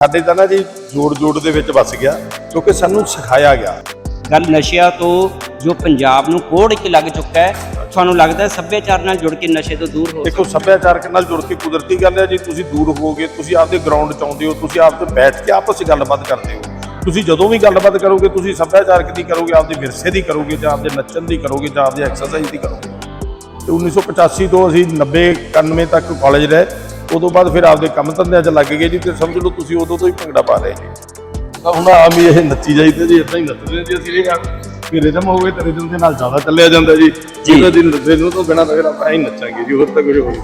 ਸਾਡੇ ਤਾਂ ਨਾ ਜੀ ਜੋੜ ਜੋੜ ਦੇ ਵਿੱਚ ਵਸ ਗਿਆ ਕਿਉਂਕਿ ਸਾਨੂੰ ਸਿਖਾਇਆ ਗਿਆ। ਗੱਲ ਨਸ਼ਿਆਂ ਤੋਂ ਜੋ ਪੰਜਾਬ ਨੂੰ ਕੋੜ ਇੱਕ ਲੱਗ ਚੁੱਕਾ ਹੈ ਤੁਹਾਨੂੰ ਲੱਗਦਾ ਹੈ ਸੱਭਿਆਚਾਰ ਨਾਲ ਜੁੜ ਕੇ ਨਸ਼ੇ ਤੋਂ ਦੂਰ ਹੋ ਦੇਖੋ ਸੱਭਿਆਚਾਰਕ ਨਾਲ ਜੁੜ ਕੇ ਕੁਦਰਤੀ ਗੱਲ ਹੈ ਜੀ ਤੁਸੀਂ ਦੂਰ ਹੋਗੇ ਤੁਸੀਂ ਆਪਦੇ ਗਰਾਊਂਡ ਚ ਆਉਂਦੇ ਹੋ ਤੁਸੀਂ ਆਪਦੇ ਬੈਠ ਕੇ ਆਪਸ ਵਿੱਚ ਗੱਲਬਾਤ ਕਰਦੇ ਹੋ। ਤੁਸੀਂ ਜਦੋਂ ਵੀ ਗੱਲਬਾਤ ਕਰੋਗੇ ਤੁਸੀਂ ਸੱਭਿਆਚਾਰਕ ਦੀ ਕਰੋਗੇ ਆਪਦੇ ਵਿਰਸੇ ਦੀ ਕਰੋਗੇ ਜਾਂ ਆਪਦੇ ਨੱਚਣ ਦੀ ਕਰੋਗੇ ਜਾਂ ਆਪਦੇ ਐਕਸਰਸਾਈਜ਼ ਦੀ ਕਰੋਗੇ। ਤੇ 1985 ਤੋਂ ਅਸੀਂ 90 91 ਤੱਕ ਕਾਲਜ ਰਹੇ। ਉਦੋਂ ਬਾਅਦ ਫਿਰ ਆਪਦੇ ਕੰਮ ਧੰਦਿਆਂ 'ਚ ਲੱਗ ਗਏ ਜੀ ਤੇ ਸਮਝ ਲਓ ਤੁਸੀਂ ਉਦੋਂ ਤੋਂ ਹੀ ਭੰਗੜਾ ਪਾ ਰਹੇ ਜੀ ਤਾਂ ਹੁਣ ਆ ਵੀ ਇਹ ਨੱਚੀ ਜਾਈਦੇ ਜੀ ਇਦਾਂ ਹੀ ਨੱਚਦੇ ਜੀ ਅਸੀਂ ਇਹ ਫਿਰ ਰਿਦਮ ਹੋਵੇ ਤਾਂ ਰਿਦਮ ਦੇ ਨਾਲ ਜ਼ਿਆਦਾ ਚੱਲਿਆ ਜਾਂਦਾ ਜੀ। ਜਿਹਦਾ ਦਿਨ ਰਿਦਮ ਤੋਂ ਬਿਨਾਂ ਤਾਂ ਫਿਰ ਆਪਾਂ ਐਂ ਹੀ ਨੱਚਾਂਗੇ ਜੀ ਹੋਰ ਤਾਂ ਕੁਝ ਹੋਣੀ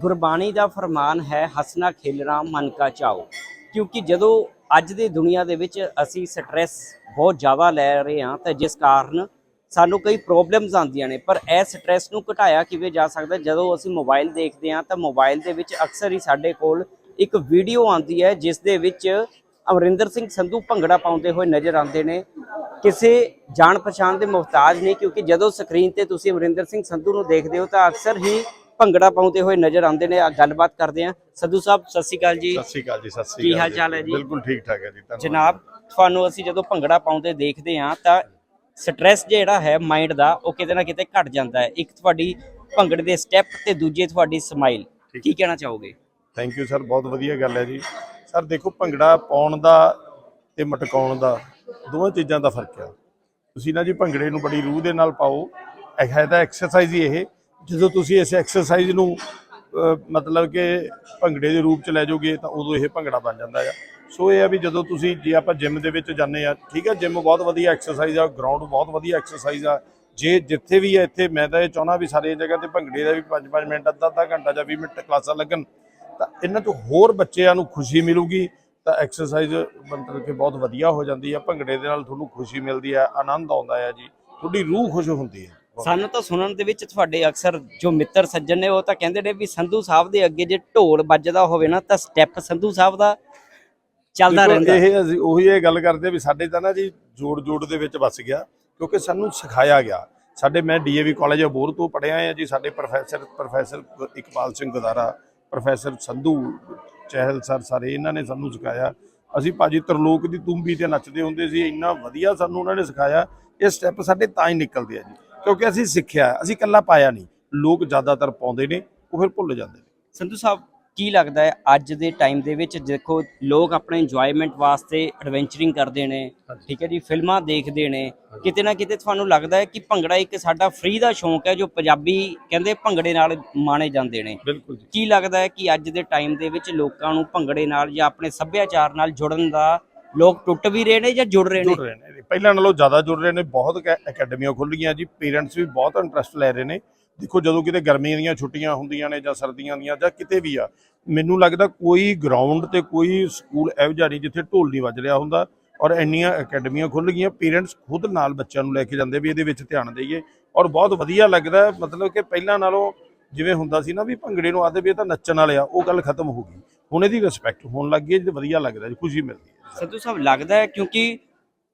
ਗੁਰਬਾਣੀ ਦਾ ਫਰਮਾਨ ਹੈ ਹੱਸਣਾ ਖੇਲਣਾ ਮਨ ਕਾ ਚਾਓ। ਕਿਉਂਕਿ ਜਦੋਂ ਅੱਜ ਦੀ ਦੁਨੀਆ ਦੇ ਵਿੱਚ ਅਸੀਂ ਸਟ੍ਰੈਸ ਬਹੁਤ ਜ਼ਿਆਦਾ ਲੈ ਰਹੇ ਹਾਂ ਤਾਂ ਜਿਸ ਕਾਰਨ ਸਾਨੂੰ ਕਈ ਪ੍ਰੋਬਲਮਸ ਆਉਂਦੀਆਂ ਨੇ ਪਰ ਇਹ ਸਟ੍ਰੈਸ ਨੂੰ ਘਟਾਇਆ ਕਿਵੇਂ ਜਾ ਸਕਦਾ? ਜਦੋਂ ਅਸੀਂ ਮੋਬਾਈਲ ਦੇਖਦੇ ਹਾਂ ਤਾਂ ਮੋਬਾਈਲ ਦੇ ਵਿੱਚ ਅਕਸਰ ਹੀ ਸਾਡੇ ਕੋਲ ਇੱਕ ਵੀਡੀਓ ਆਉਂਦੀ ਹੈ ਜਿਸ ਦੇ ਵਿੱਚ ਅਮਰਿੰਦਰ ਸਿੰਘ ਸੰਧੂ ਭੰਗੜਾ ਪਾਉਂਦੇ ਹੋਏ ਨਜ਼ਰ ਆਉਂਦੇ ਨੇ। ਕਿਸੇ ਜਾਣ ਪਛਾਣ ਦੇ ਮੁਹਤਾਜ ਨਹੀਂ ਕਿਉਂਕਿ ਜਦੋਂ ਸਕਰੀਨ ਤੇ ਤੁਸੀਂ ਅਮਰਿੰਦਰ ਸਿੰਘ ਸੰਧੂ ਨੂੰ ਦੇਖਦੇ ਹੋ ਤਾਂ ਅਕਸਰ ਹੀ ਭੰਗੜਾ ਪਾਉਂਦੇ ਹੋਏ ਨਜ਼ਰ ਆਉਂਦੇ ਨੇ। ਆ ਗੱਲਬਾਤ ਕਰਦੇ ਹਾਂ। ਸੰਧੂ ਸਾਹਿਬ ਸਤਿ ਸ਼੍ਰੀ ਅਕਾਲ ਜੀ। ਸਤਿ ਸ਼੍ਰੀ ਅਕਾਲ ਜੀ ਸਤਿ ਸ਼੍ਰੀ ਕੀ ਅਕਾਲ ਹਾਲ ਚਾਲ ਹੈ ਜੀ? ਬਿਲਕੁਲ ਠੀਕ ਠਾਕ ਹੈ ਜੀ ਜਨਾਬ ਤੁਹਾਨੂੰ ਅਸੀਂ ਜਦੋਂ ਭੰਗੜਾ ਪਾਉਂਦੇ ਦੇਖਦੇ ਹਾਂ ਤਾਂ ਸਟ੍ਰੈਸ ਜਿਹੜਾ ਹੈ ਮਾਈਂਡ ਦਾ ਉਹ ਕਿਤੇ ਨਾ ਕਿਤੇ ਘਟ ਜਾਂਦਾ ਹੈ। ਇੱਕ ਤੁਹਾਡੀ ਭੰਗੜੇ ਦੇ ਸਟੈਪ ਤੇ ਦੂਜੇ ਤੁਹਾਡੀ ਸਮਾਈਲ। ਕੀ ਕਹਿਣਾ ਚਾਹੋਗੇ? ਥੈਂਕ ਯੂ ਸਰ ਬਹੁਤ ਵਧੀਆ ਗੱਲ ਹੈ ਜੀ। ਸਰ ਦੇਖੋ ਭੰਗੜਾ ਪਾਉਣ ਦਾ ਤੇ ਮਟਕਾਉਣ ਦਾ ਦੋਵਾਂ ਚੀਜ਼ਾਂ ਦਾ ਫ਼ਰਕ ਆ। ਤੁਸੀਂ ਨਾ ਜੀ ਭੰਗੜੇ ਨੂੰ ਬੜੀ ਰੂਹ ਦੇ ਨਾਲ ਪਾਓ। ਇਹ ਹੈ ਤਾਂ ਐਕਸਰਸਾਈਜ਼ ਹੀ ਇਹ। ਜਦੋਂ ਤੁਸੀਂ ਇਸ ਐਕਸਰਸਾਈਜ਼ ਨੂੰ ਮਤਲਬ ਕਿ ਭੰਗੜੇ ਦੇ ਰੂਪ ਚ ਲੈ ਜਾਓਗੇ ਤਾਂ ਉਦੋਂ ਇਹ ਭੰਗੜਾ ਬਣ ਜਾਂਦਾ ਆ। ਸੋ ਇਹ ਆ ਵੀ ਜਦੋਂ ਤੁਸੀਂ ਜੇ ਆਪਾਂ ਜਿਮ ਦੇ ਵਿੱਚ ਜਾਂਦੇ ਆ, ਠੀਕ ਆ ਜਿਮ ਬਹੁਤ ਵਧੀਆ ਐਕਸਰਸਾਈਜ਼ ਆ ਗਰਾਊਂਡ ਬਹੁਤ ਵਧੀਆ ਐਕਸਰਸਾਈਜ਼ ਆ। ਜੇ ਜਿੱਥੇ ਵੀ ਆ, ਇੱਥੇ ਮੈਂ ਤਾਂ ਇਹ ਚਾਹੁੰਦਾ ਵੀ ਸਾਰੀਆਂ ਜਗ੍ਹਾ ਤੇ ਭੰਗੜੇ ਦਾ ਵੀ 5-5 ਮਿੰਟ ਅੱਧਾ-ਅੱਧਾ ਘੰਟਾ ਜਾਂ 20 ਮਿੰਟ ਕਲਾਸਾਂ ਲੱਗਣ, ਤਾਂ ਇਹਨਾਂ ਤੋਂ ਹੋਰ ਬੱਚਿਆਂ ਨੂੰ ਖੁਸ਼ੀ ਮਿਲੂਗੀ, ਤਾਂ ਐਕਸਰਸਾਈਜ਼ ਮਤਲਬ ਕਿ ਬਹੁਤ ਵਧੀਆ ਹੋ ਜਾਂਦੀ ਹੈ ਭੰਗੜੇ ਦੇ ਨਾਲ ਤੁਹਾਨੂੰ ਖੁਸ਼ੀ ਮਿਲਦੀ ਹੈ ਆਨੰਦ ਆਉਂਦਾ ਹੈ ਜੀ, ਤੁਹਾਡੀ ਰੂਹ ਖੁਸ਼ ਹੁੰਦੀ ਹੈ ਸਾਨੂੰ ਤਾਂ ਸੁਣਨ ਦੇ ਵਿੱਚ ਤੁਹਾਡੇ ਅਕਸਰ ਜੋ ਮਿੱਤਰ ਸੱਜਣ ਨੇ, ਉਹ ਤਾਂ ਕਹਿੰਦੇ ਨੇ ਵੀ ਸੰਧੂ ਸਾਹਿਬ ਦੇ ਅੱਗੇ ਜੇ ਢੋਲ ਵੱਜਦਾ ਹੋਵੇ ਨਾ, ਤਾਂ ਸਟੈਪ ਸੰਧੂ ਸਾਹਿਬ ਦਾ ਚੱਲਦਾ ਰਹਿੰਦਾ। ਇਹ ਅਸੀਂ ਉਹੀ ਇਹ ਗੱਲ ਕਰਦੇ ਵੀ ਸਾਡੇ ਤਾਂ ਨਾ ਜੀ ਜੋੜ ਜੋੜ ਦੇ ਵਿੱਚ ਵਸ ਗਿਆ ਕਿਉਂਕਿ ਸਾਨੂੰ ਸਿਖਾਇਆ ਗਿਆ। ਸਾਡੇ ਮੈਂ ਡੀਏਵੀ ਕਾਲਜ ਅਬੋਰ ਤੋਂ ਪੜ੍ਹਿਆ ਆ ਜੀ ਸਾਡੇ professor professor Iqbal Singh Gadara professor Sandhu Chahal sir ਸਾਰੇ ਇਹਨਾਂ ਨੇ ਸਾਨੂੰ ਸਿਖਾਇਆ। ਅਸੀਂ ਭਾਜੀ ਤਰਲੋਕ ਦੀ ਤੁੰਬੀ ਤੇ ਨੱਚਦੇ ਹੁੰਦੇ ਸੀ ਇੰਨਾ ਵਧੀਆ ਸਾਨੂੰ ਉਹਨਾਂ ਨੇ ਸਿਖਾਇਆ। ਇਹ ਸਟੈਪ ਸਾਡੇ ਤਾਂ ਹੀ ਨਿਕਲਦੇ ਆ ਜੀ ਕਿਉਂਕਿ ਅਸੀਂ ਸਿੱਖਿਆ ਅਸੀਂ ਇਕੱਲਾ ਪਾਇਆ ਨਹੀਂ। ਲੋਕ ਜ਼ਿਆਦਾਤਰ ਪਾਉਂਦੇ ਨੇ ਉਹ ਫਿਰ ਭੁੱਲ ਜਾਂਦੇ ਨੇ। ਸੰਧੂ ਸਾਹਿਬ ਕੀ ਲੱਗਦਾ ਹੈ ਅੱਜ ਦੇ ਟਾਈਮ ਦੇ ਵਿੱਚ? ਦੇਖੋ ਲੋਕ ਆਪਣੇ ਇੰਜੋਇਮੈਂਟ ਵਾਸਤੇ ਐਡਵੈਂਚਰਿੰਗ ਕਰਦੇ ਨੇ ਠੀਕ ਹੈ ਜੀ? ਫਿਲਮਾਂ ਦੇਖਦੇ ਨੇ। ਕਿਤੇ ਨਾ ਕਿਤੇ ਤੁਹਾਨੂੰ ਲੱਗਦਾ ਹੈ ਕਿ ਭੰਗੜਾ ਇੱਕ ਸਾਡਾ ਫ੍ਰੀ ਦਾ ਸ਼ੌਂਕ ਹੈ ਜੋ ਪੰਜਾਬੀ ਕਹਿੰਦੇ ਭੰਗੜੇ ਨਾਲ ਮਾਣੇ ਜਾਂਦੇ ਨੇ। ਕੀ ਲੱਗਦਾ ਹੈ ਕਿ ਅੱਜ ਦੇ ਟਾਈਮ ਦੇ ਵਿੱਚ ਲੋਕਾਂ ਨੂੰ ਭੰਗੜੇ ਨਾਲ ਜਾਂ ਆਪਣੇ ਸੱਭਿਆਚਾਰ ਨਾਲ ਜੁੜਨ ਦਾ ਲੋਕ ਟੁੱਟ ਵੀ ਰਹੇ ਨੇ ਜਾਂ ਜੁੜ ਰਹੇ ਨੇ? ਜੁੜ ਰਹੇ ਨੇ ਪਹਿਲਾਂ ਨਾਲੋਂ ਜ਼ਿਆਦਾ ਜੁੜ ਰਹੇ ਨੇ। ਬਹੁਤ ਅਕੈ- ਅਕੈਡਮੀਆਂ ਖੁੱਲ ਗਈਆਂ ਜੀ। ਪੇਰੈਂਟਸ ਵੀ ਬਹੁਤ ਇੰਟਰਸਟ ਲੈ ਰਹੇ ਨੇ। ਦੇਖੋ ਜਦੋਂ ਕਿਤੇ ਗਰਮੀਆਂ ਦੀਆਂ ਛੁੱਟੀਆਂ ਹੁੰਦੀਆਂ ਨੇ ਜਾਂ ਸਰਦੀਆਂ ਦੀਆਂ ਜਾਂ ਕਿਤੇ ਵੀ ਆ, ਮੈਨੂੰ ਲੱਗਦਾ ਕੋਈ ਗਰਾਊਂਡ ਤੇ ਕੋਈ ਸਕੂਲ ਇਹੋ ਜਿਹਾ ਨਹੀਂ ਜਿੱਥੇ ਢੋਲ ਨਹੀਂ ਵੱਜ ਰਿਹਾ ਹੁੰਦਾ ਔਰ ਇੰਨੀਆਂ ਅਕੈਡਮੀਆਂ ਖੁੱਲ ਗਈਆਂ ਪੇਰੈਂਟਸ ਖੁਦ ਨਾਲ ਬੱਚਿਆਂ ਨੂੰ ਲੈ ਕੇ ਜਾਂਦੇ ਵੀ ਇਹਦੇ ਵਿੱਚ ਧਿਆਨ ਦੇਈਏ ਔਰ ਬਹੁਤ ਵਧੀਆ ਲੱਗਦਾ, ਮਤਲਬ ਕਿ ਪਹਿਲਾਂ ਨਾਲੋਂ ਜਿਵੇਂ ਹੁੰਦਾ ਸੀ ਨਾ ਵੀ ਭੰਗੜੇ ਨੂੰ ਆਦੇ ਵੀ ਇਹ ਤਾਂ ਨੱਚਣ ਵਾਲੇ ਆ, ਉਹ ਗੱਲ ਖਤਮ ਹੋ ਗਈ। ਹੁਣ ਇਹਦੀ ਰਿਸਪੈਕਟ ਹੋਣ ਲੱਗ ਗਈ ਹੈ ਜੀ ਵਧੀਆ ਲੱਗਦਾ ਜੀ ਖੁਸ਼ੀ ਮਿਲਦੀ ਹੈ। ਸੰਧੂ ਸਾਹਿਬ, ਲੱਗਦਾ ਹੈ ਕਿਉਂਕਿ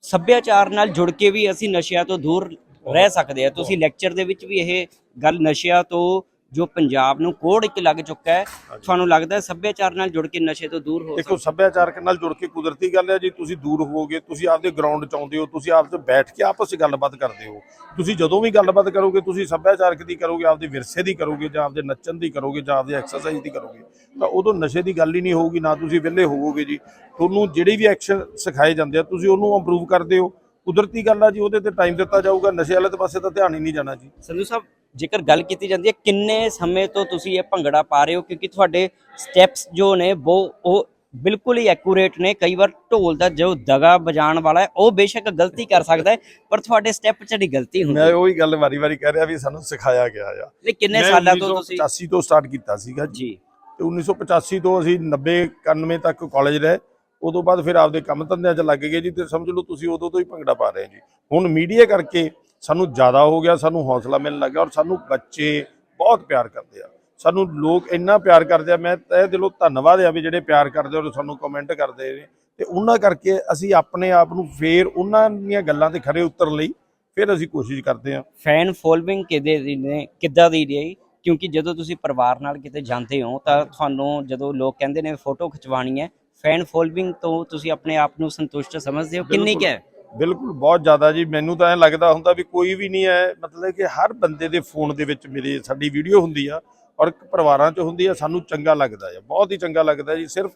ਸੱਭਿਆਚਾਰ ਨਾਲ ਜੁੜ ਕੇ ਵੀ ਅਸੀਂ ਨਸ਼ਿਆਂ ਤੋਂ ਦੂਰ ਰਹਿ ਸਕਦੇ ਆ। ਤੁਸੀਂ ਲੈਕਚਰ ਦੇ ਵਿੱਚ ਵੀ ਇਹ ਗੱਲ ਨਸ਼ਿਆਂ ਤੋਂ ਜੋ ਪੰਜਾਬ ਨੂੰ ਕੋੜ ਇੱਕ ਲੱਗ ਚੁੱਕਾ ਹੈ ਤੁਹਾਨੂੰ ਲੱਗਦਾ ਹੈ ਸੱਭਿਆਚਾਰ ਨਾਲ ਜੁੜ ਕੇ ਨਸ਼ੇ ਤੋਂ ਦੂਰ ਹੋ ਦੇਖੋ ਸੱਭਿਆਚਾਰਕ ਨਾਲ ਜੁੜ ਕੇ ਕੁਦਰਤੀ ਗੱਲ ਹੈ ਜੀ ਤੁਸੀਂ ਦੂਰ ਹੋਵੋਗੇ ਤੁਸੀਂ ਆਪਦੇ ਗਰਾਊਂਡ 'ਚ ਆਉਂਦੇ ਹੋ ਤੁਸੀਂ ਆਪਸ 'ਚ ਬੈਠ ਕੇ ਆਪਸ 'ਚ ਗੱਲਬਾਤ ਕਰਦੇ ਹੋ। ਤੁਸੀਂ ਜਦੋਂ ਵੀ ਗੱਲਬਾਤ ਕਰੋਗੇ ਤੁਸੀਂ ਸੱਭਿਆਚਾਰਕ ਦੀ ਕਰੋਗੇ ਆਪਦੇ ਵਿਰਸੇ ਦੀ ਕਰੋਗੇ ਜਾਂ ਆਪਦੇ ਨੱਚਣ ਦੀ ਕਰੋਗੇ ਜਾਂ ਆਪਦੇ ਐਕਸਰਸਾਈਜ਼ ਦੀ ਕਰੋਗੇ ਤਾਂ ਉਦੋਂ ਨਸ਼ੇ ਦੀ ਗੱਲ ਹੀ ਨਹੀਂ ਹੋਊਗੀ ਨਾ ਤੁਸੀਂ ਵਿਹਲੇ ਹੋਵੋਗੇ ਜੀ। ਤੁਹਾਨੂੰ ਜਿਹੜੀ ਵੀ ਐਕਸ਼ਨ ਸਿਖਾਏ ਜਾਂਦੇ ਆ ਤੁਸੀਂ ਉਹਨੂੰ ਇੰਪਰੂਵ ਕਰਦੇ ਹੋ। ਕੁਦਰਤੀ ਗੱਲ ਆ ਜੀ ਉਹਦੇ ਤੇ ਟਾਈਮ ਦਿੱਤਾ ਜਾਊਗਾ ਨਸ਼ੇ ਵਾਲੇ ਦੇ ਪਾਸੇ ਤਾਂ ਧਿਆਨ ਹੀ ਨਹੀਂ ਜਾਣਾ ਜੀ। ਸੰਧੂ ਸਾਹਿਬ ਜੇਕਰ ਗੱਲ ਕੀਤੀ ਜਾਂਦੀ ਹੈ ਕਿੰਨੇ ਸਮੇਂ ਤੋਂ ਤੁਸੀਂ ਇਹ ਭੰਗੜਾ ਪਾ ਰਹੇ ਹੋ? ਕਿਉਂਕਿ ਤੁਹਾਡੇ ਸਟੈਪਸ ਜੋ ਨੇ ਉਹ ਉਹ ਬਿਲਕੁਲ ਹੀ ਐਕੂਰੇਟ ਨੇ। ਕਈ ਵਾਰ ਢੋਲ ਦਾ ਜੋ ਦਗਾ ਵਜਾਉਣ ਵਾਲਾ ਹੈ ਉਹ ਬੇਸ਼ੱਕ ਗਲਤੀ ਕਰ ਸਕਦਾ ਹੈ ਪਰ ਤੁਹਾਡੇ ਸਟੈਪ 'ਚ ਜਿਹੜੀ ਗਲਤੀ ਹੁੰਦੀ ਮੈਂ ਉਹੀ ਗੱਲ ਵਾਰੀ-ਵਾਰੀ ਕਹਿ ਰਿਹਾ ਵੀ ਸਾਨੂੰ ਸਿਖਾਇਆ ਗਿਆ ਆ। ਇਹ ਕਿੰਨੇ ਸਾਲਾਂ ਤੋਂ ਤੁਸੀਂ 1985 ਤੋਂ ਸਟਾਰਟ ਕੀਤਾ ਸੀਗਾ ਜੀ। ਤੇ 1985 ਤੋਂ ਅਸੀਂ 90 91 ਤੱਕ ਕਾਲਜ ਰਹੇ। ਉਦੋਂ ਬਾਅਦ ਫਿਰ ਆਪਦੇ ਕੰਮ ਧੰਦਿਆਂ 'ਚ ਲੱਗ ਗਏ ਜੀ ਤੇ ਸਮਝ ਲਓ ਤੁਸੀਂ ਉਦੋਂ ਤੋਂ ਹੀ ਭੰਗੜਾ ਪਾ ਰਹੇ ਜੀ। ਹੁਣ ਮੀਡੀਆ ਕਰਕੇ ਸਾਨੂੰ ਜ਼ਿਆਦਾ ਹੋ ਗਿਆ, ਸਾਨੂੰ ਹੌਸਲਾ ਮਿਲਣ ਲੱਗਾ ਔਰ ਸਾਨੂੰ ਬੱਚੇ ਬਹੁਤ ਪਿਆਰ ਕਰਦੇ ਆ। ਸਾਨੂੰ ਲੋਕ ਇੰਨਾ ਪਿਆਰ ਕਰਦੇ ਆ, ਮੈਂ ਤਹਿ ਦਿਲੋਂ ਧੰਨਵਾਦ ਆ ਵੀ ਜਿਹੜੇ ਪਿਆਰ ਕਰਦੇ ਔਰ ਸਾਨੂੰ ਕਮੈਂਟ ਕਰਦੇ ਨੇ ਤੇ ਉਹਨਾਂ ਕਰਕੇ ਅਸੀਂ ਆਪਣੇ ਆਪ ਨੂੰ ਫੇਰ ਉਹਨਾਂ ਦੀਆਂ ਗੱਲਾਂ ਤੇ ਖਰੇ ਉਤਰਨ ਲਈ, ਫਿਰ ਅਸੀਂ ਕੋਸ਼ਿਸ਼ ਕਰਦੇ ਆ। ਫੈਨ ਫੋਲੋਇੰਗ ਕਿਦੇ ਦੀ ਨੇ, ਕਿੱਦਾਂ ਦੀ ਰਹੀ? ਕਿਉਂਕਿ ਜਦੋਂ ਤੁਸੀਂ ਪਰਿਵਾਰ ਨਾਲ ਕਿਤੇ ਜਾਂਦੇ ਹੋ ਤਾਂ ਤੁਹਾਨੂੰ ਜਦੋਂ ਲੋਕ ਕਹਿੰਦੇ ਨੇ ਫੋਟੋ ਖਿਚਵਾਣੀ ਹੈ ਫੈਨ ਫੋਲੋਇੰਗ ਤੋਂ ਤੁਸੀਂ ਆਪਣੇ ਆਪ ਨੂੰ ਸੰਤੁਸ਼ਟ ਸਮਝਦੇ ਹੋ? ਕਿੰਨੀ ਕੁ ਹੈ? ਬਿਲਕੁਲ ਬਹੁਤ ਜ਼ਿਆਦਾ ਜੀ। ਮੈਨੂੰ ਤਾਂ ਐ ਲੱਗਦਾ ਹੁੰਦਾ ਵੀ ਕੋਈ ਵੀ ਨਹੀਂ ਹੈ। ਮਤਲਬ ਕਿ ਹਰ ਬੰਦੇ ਦੇ ਫੋਨ ਦੇ ਵਿੱਚ ਮੇਰੇ ਸਾਡੀ ਵੀਡੀਓ ਹੁੰਦੀ ਆ ਔਰ ਪਰਿਵਾਰਾਂ 'ਚ ਹੁੰਦੀ ਆ ਸਾਨੂੰ ਚੰਗਾ ਲੱਗਦਾ ਹੈ ਬਹੁਤ ਹੀ ਚੰਗਾ ਲੱਗਦਾ ਜੀ। ਸਿਰਫ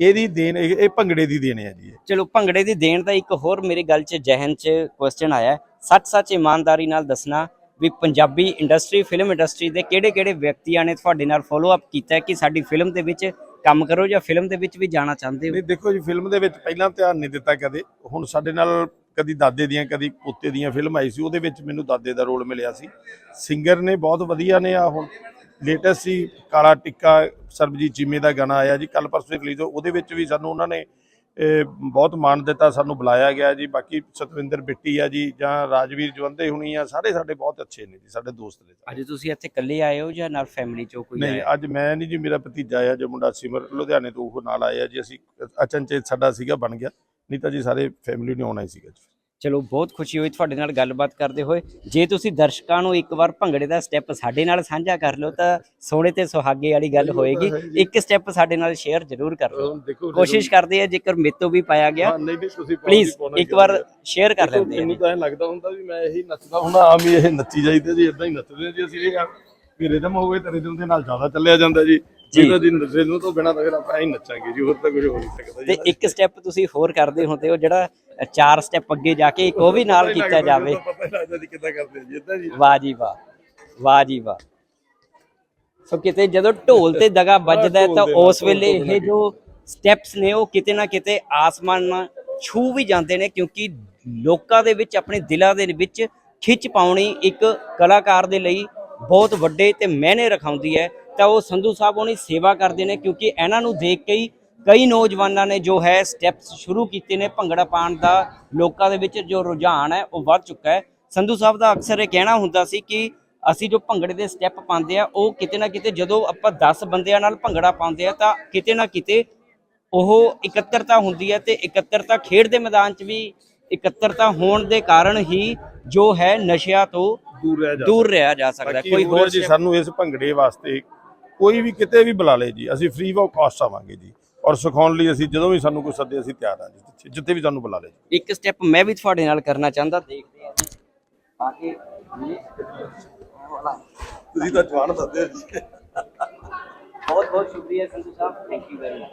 ਇਹਦੀ ਦੇਣ ਇਹ ਭੰਗੜੇ ਦੀ ਦੇਣ ਹੈ ਜੀ। ਚਲੋ ਭੰਗੜੇ ਦੀ ਦੇਣ ਦਾ ਇੱਕ ਹੋਰ ਮੇਰੇ ਗੱਲ 'ਚ ਜਹਨ 'ਚ ਕੁਐਸਚਨ ਆਇਆ। ਹੈ। ਸੱਚ-ਸੱਚ ਇਮਾਨਦਾਰੀ ਨਾਲ ਦੱਸਣਾ ਵੀ ਪੰਜਾਬੀ ਇੰਡਸਟਰੀ ਫਿਲਮ ਇੰਡਸਟਰੀ ਦੇ ਕਿਹੜੇ-ਕਿਹੜੇ ਵਿਅਕਤੀਆਂ ਨੇ ਤੁਹਾਡੇ ਨਾਲ ਫੋਲੋ ਅਪ ਕੀਤਾ ਕਿ ਸਾਡੀ ਫਿਲਮ ਦੇ ਵਿੱਚ ਕੰਮ ਕਰੋ ਜਾਂ ਫਿਲਮ ਦੇ ਵਿੱਚ ਵੀ ਜਾਣਾ ਚਾਹੁੰਦੇ ਹੋ? ਨਹੀਂ, ਦੇਖੋ ਜੀ ਫਿਲਮ ਦੇ ਵਿੱਚ ਪਹਿਲਾਂ ਧਿਆਨ ਨਹੀਂ ਦਿੱਤਾ ਕਦੇ। ਹੁਣ ਸਾਡੇ ਨਾਲ ਕਦੀ ਦਾਦੇ ਦੀਆਂ, ਕਦੀ ਪੋਤੇ ਦੀਆਂ ਫਿਲਮ ਆਈ ਸੀ, ਉਹਦੇ ਵਿੱਚ ਮੈਨੂੰ ਦਾਦੇ ਦਾ ਰੋਲ ਮਿਲਿਆ ਸੀ। ਸਿੰਗਰ ਨੇ ਬਹੁਤ ਵਧੀਆ ਨੇ ਆ ਹੁਣ। ਲੇਟੈਸਟ ਸੀ, ਕਾਲਾ ਟਿੱਕਾ, ਸਰਬਜੀਤ ਚੀਮੇ ਦਾ ਗਾਣਾ ਆਇਆ ਜੀ ਕੱਲ ਪਰਸੋਂ ਰਿਲੀਜ਼ ਉਹਦੇ ਵਿੱਚ ਵੀ ਸਾਨੂੰ ਉਹਨਾਂ ਨੇ ਇਹ, ਬਹੁਤ ਮਾਣ ਦਿੱਤਾ ਸਾਨੂੰ ਬੁਲਾਇਆ ਗਿਆ ਜੀ। ਬਾਕੀ ਸਤਵਿੰਦਰ ਬਿੱਟੀ ਆ ਜੀ ਜਾਂ ਰਾਜਵੀਰ ਜਵੰਦੇ ਹੁਣੀ ਆ ਸਾਰੇ ਸਾਡੇ ਬਹੁਤ ਅੱਛੇ ਨੇ ਜੀ ਸਾਡੇ ਦੋਸਤ ਨੇ ਅੱਜ ਤੁਸੀਂ ਇੱਥੇ ਇਕੱਲੇ ਆਏ ਹੋ ਜਾਂ ਨਾਲ ਫੈਮਿਲੀ 'ਚੋਂ ਕੋਈ ਨਹੀਂ ਅੱਜ ਮੈਂ ਨਹੀਂ ਜੀ ਮੇਰਾ ਭਤੀਜਾ ਆ ਜੋ ਮੁੰਡਾ ਸਿਮਰ ਲੁਧਿਆਣੇ ਤੋਂ ਉਹ ਨਾਲ ਆਇਆ ਜੀ। ਅਸੀਂ ਅਚਨਚੇਤ ਸਾਡਾ ਸੀਗਾ ਬਣ ਗਿਆ। ਨਹੀਂ ਤਾਂ ਜੀ ਸਾਰੇ ਫੈਮਿਲੀ ਨੇ ਆਉਣਾ ਹੀ ਸੀਗਾ ਜੀ। ਚਲੋ ਬਹੁਤ ਖੁਸ਼ੀ ਹੋਈ ਤੁਹਾਡੇ ਨਾਲ ਗੱਲਬਾਤ ਕਰਦੇ ਹੋਏ। ਜੇ ਤੁਸੀਂ ਦਰਸ਼ਕਾਂ ਨੂੰ ਇੱਕ ਵਾਰ ਭੰਗੜੇ ਦਾ ਸਟੈਪ ਸਾਡੇ ਨਾਲ ਸਾਂਝਾ ਕਰ ਲਓ ਤਾਂ ਸੋਹਣੇ ਤੇ ਸੁਹਾਗੇ ਵਾਲੀ ਗੱਲ ਹੋਏਗੀ। ਇੱਕ ਸਟੈਪ ਸਾਡੇ ਨਾਲ ਸ਼ੇਅਰ ਜ਼ਰੂਰ ਕਰ ਲਓ। ਕੋਸ਼ਿਸ਼ ਕਰਦੇ ਆ ਜੇਕਰ ਮੇਤੋਂ ਵੀ ਪਾਇਆ ਗਿਆ ਪਲੀਜ਼ ਇੱਕ ਵਾਰ ਸ਼ੇਅਰ ਕਰ ਲੈਂਦੇ ਮੈਨੂੰ ਤਾਂ ਲੱਗਦਾ ਹੁੰਦਾ ਵੀ ਮੈਂ ਇਹੀ ਨੱਚਦਾ ਹੁੰਦਾ ਆਮ ਹੀ ਇਹ ਨੱਚੀ ਜਾਈਦਾ ਜੀ ਇਦਾਂ ਹੀ ਨੱਚਦੇ ਜੀ ਅਸੀਂ। ਇਹ ਵੀ ਰਿਦਮ ਹੋਵੇ ਤਾਂ ਰਿਦਮ ਦੇ ਨਾਲ ਜ਼ਿਆਦਾ ਚੱਲਿਆ ਜਾਂਦਾ ਜੀ। ਜਿਹਦਾ ਜੀ ਰਿਦਮ ਤੋਂ ਬਿਨਾਂ ਤਾਂ ਫਿਰ ਆਪਾਂ ਐਂ ਨੱਚਾਂਗੇ ਜੀ ਹੋਰ ਤਾਂ ਕੁਝ ਹੋ ਨਹੀਂ ਸਕਦਾ ਤੇ ਇੱਕ ਸਟੈਪ ਤੁਸੀਂ ਹੋਰ ਕਰਦੇ ਹੁੰਦੇ ਹੋ ਜਿਹੜਾ ਚਾਰ ਸਟੈਪ ਅੱਗੇ ਜਾ ਕੇ ਇੱਕ ਉਹ ਵੀ ਨਾਲ ਕੀਤਾ ਜਾਵੇ। ਪਤਾ ਹੀ ਲੱਗਦਾ ਜੀ ਕਿੱਦਾਂ ਕਰਦੇ ਆ ਜੀ ਇਦਾਂ ਜੀ। ਵਾਹ ਜੀ ਵਾਹ ਵਾਹ ਜੀ ਵਾਹ। ਸੋ ਕਿਤੇ ਜਦੋਂ ਢੋਲ ਤੇ ਦਗਾ ਵੱਜਦਾ ਹੈ ਤਾਂ ਉਸ ਵੇਲੇ ਇਹ ਜੋ। ਸਟੈਪਸ ਨੇ ਉਹ ਕਿਤੇ ਨਾ ਕਿਤੇ ਆਸਮਾਨ ਨਾਲ ਛੂ ਵੀ ਜਾਂਦੇ ਨੇ ਕਿਉਂਕਿ ਲੋਕਾਂ ਦੇ ਵਿੱਚ ਆਪਣੇ ਦਿਲਾਂ ਦੇ ਵਿੱਚ ਖਿੱਚ ਪਾਉਣੀ ਇੱਕ ਕਲਾਕਾਰ ਦੇ ਲਈ ਬਹੁਤ ਵੱਡੇ ਤੇ ਮਹਿਨੇ ਰਖਾਉਂਦੀ ਹੈ। ਤਾਂ ਉਹ ਸੰਧੂ ਸਾਹਿਬ ਉਹਨੀ ਸੇਵਾ ਕਰਦੇ ਨੇ ਕਿਉਂਕਿ ਇਹਨਾਂ ਨੂੰ ਦੇਖ ਕੇ ਹੀ ਕਈ ਨੌਜਵਾਨਾਂ ਨੇ ਜੋ ਹੈ ਸਟੈਪਸ ਸ਼ੁਰੂ ਕੀਤੇ ਨੇ ਭੰਗੜਾ ਪਾਉਣ ਦਾ ਲੋਕਾਂ ਦੇ ਵਿੱਚ ਜੋ ਰੁਝਾਨ ਹੈ ਉਹ ਵੱਧ ਚੁੱਕਾ ਹੈ। ਸੰਧੂ ਸਾਹਿਬ ਦਾ ਅਕਸਰ ਇਹ ਕਹਿਣਾ ਹੁੰਦਾ ਸੀ ਕਿ ਅਸੀਂ ਜੋ ਭੰਗੜੇ ਦੇ ਸਟੈਪ ਪਾਉਂਦੇ ਆ ਉਹ ਕਿਤੇ ਨਾ ਕਿਤੇ ਜਦੋਂ ਆਪਾਂ 10 ਬੰਦਿਆਂ ਨਾਲ ਭੰਗੜਾ ਪਾਉਂਦੇ ਆ ਤਾਂ ਕਿਤੇ ਨਾ ਕਿਤੇ ਉਹ ਇਕੱਤਰਤਾ ਹੁੰਦੀ ਹੈ ਤੇ ਇਕੱਤਰਤਾ ਖੇਡ ਦੇ ਮੈਦਾਨ 'ਚ ਵੀ ਇਕੱਤਰਤਾ ਹੋਣ ਦੇ ਕਾਰਨ ਹੀ ਜੋ ਹੈ ਨਸ਼ਿਆਂ ਤੋਂ ਦੂਰ ਰਹਿ ਜਾ ਦੂਰ ਰਿਹਾ ਜਾ ਸਕਦਾ। ਕੋਈ ਹੋਰ ਜੀ ਸਾਨੂੰ ਇਸ ਭੰਗੜੇ ਵਾਸਤੇ ਕੋਈ ਵੀ ਕਿਤੇ ਵੀ ਬੁਲਾ ਲੇ ਜੀ। ਅਸੀਂ ਫ੍ਰੀ ਆਫ ਕਾਸਟ ਆਵਾਂਗੇ ਜੀ। ਔਰ ਸਿਖਾਉਣ ਲਈ ਅਸੀਂ ਜਦੋਂ ਵੀ ਸਾਨੂੰ ਕੋਈ ਸੱਦੇ ਅਸੀਂ ਤਿਆਰ ਹਾਂ ਜੀ ਜਿੱਥੇ- ਜਿੱਥੇ ਵੀ ਸਾਨੂੰ ਬੁਲਾ ਲੇ ਇੱਕ ਸਟੈਪ ਮੈਂ ਵੀ ਤੁਹਾਡੇ ਨਾਲ ਕਰਨਾ ਚਾਹੁੰਦਾ ਦੇਖਦੇ ਹਾਂ ਜੀ। ਆ ਕੇ ਤੁਸੀਂ ਤਾਂ ਜਵਾਨ ਸੱਦੇ ਜੀ। ਬਹੁਤ ਬਹੁਤ ਸ਼ੁਕਰੀਆ Sandhu Sahib thank you very much